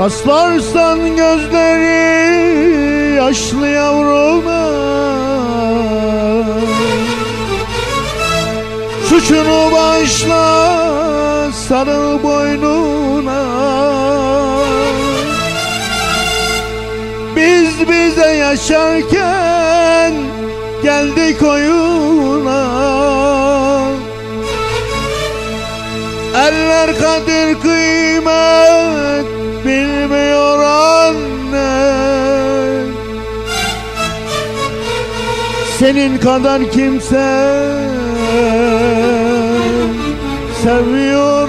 Paslarsan gözleri yaşlı yavruna Suçunu başla sarıl boynuna. Biz bize yaşarken geldik oyuna. Eller kadir kıymet bilmiyor anne. Senin kadar kimse sevmiyor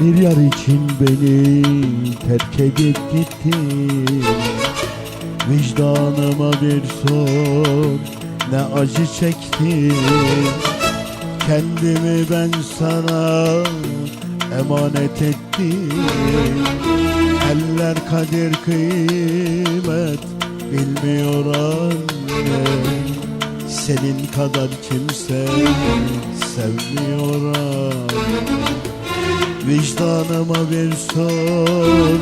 Bir yar için beni terk edip gittin. Vicdanıma bir sor ne acı çektim Kendimi ben sana emanet ettim. Eller kadir kıymet bilmiyor anne. Senin kadar kimse sevmiyor anne Vicdanıma bir sor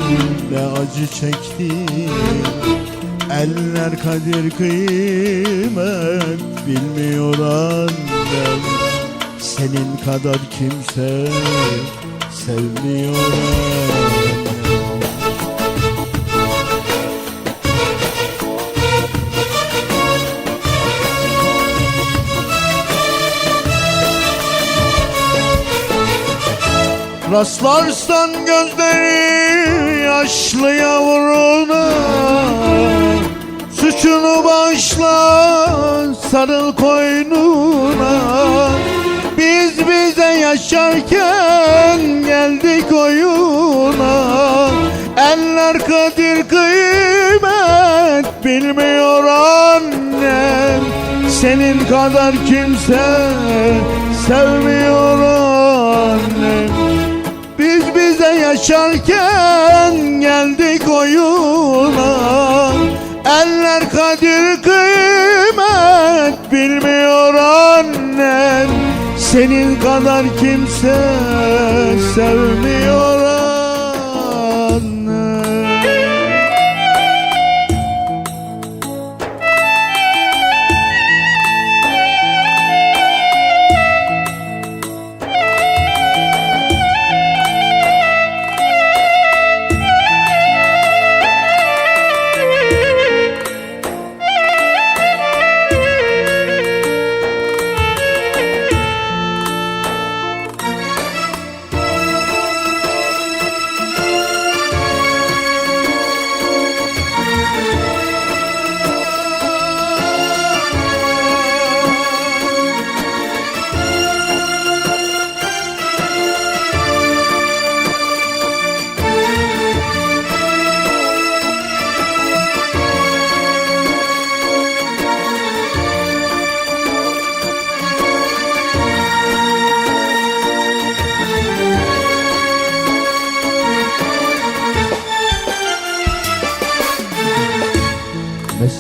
ne acı çektim. Eller kadir kıymet bilmiyor annem. Senin kadar kimse sevmiyor annem Rastlarsan gözleri yaşlı yavruna Suçunu başla sarıl koynuna. Biz bize yaşarken geldik oyuna. Eller kadir kıymet bilmiyor annem Senin kadar kimse sevmiyor annem yaşarken geldik oyuna. Eller kadir kıymet bilmiyor annem. Senin kadar kimse sevmiyor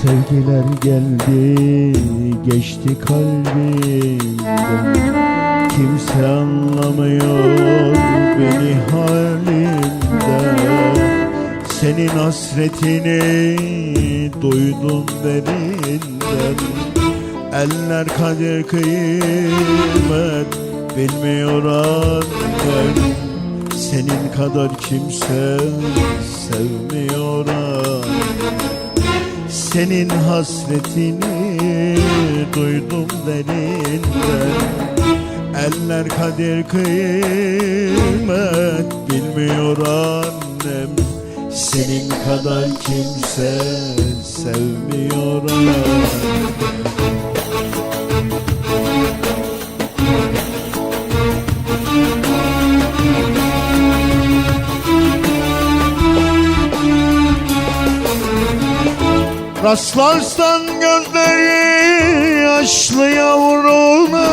sevgiler geldi geçti kalbimden. Kimse anlamıyor beni halimden. Senin hasretini duydum derinden. Eller kadir kıymet bilmiyor annem Senin kadar kimse sevmiyor Senin hasretini duydum derinden Eller kadir kıymet bilmiyor annem. Senin kadar kimse sevmiyor annem Rastlarsan gözleri yaşlı yavruna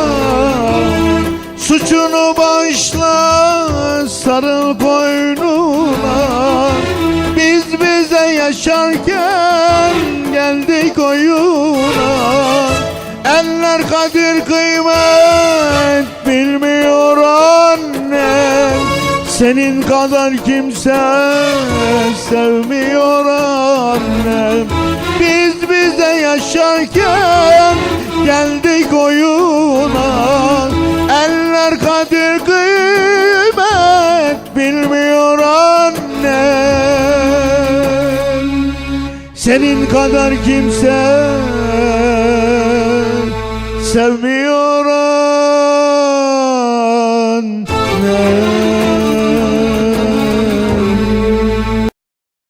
Suçunu bağışla sarıl koynuna Biz bize yaşarken geldik oyuna. Eller kadir kıymet bilmiyor annem Senin kadar kimse sevmiyor annem biz bize yaşarken geldik oyuna. Eller kadir kıymet bilmiyor anne. Senin kadar kimse sevmiyor anne.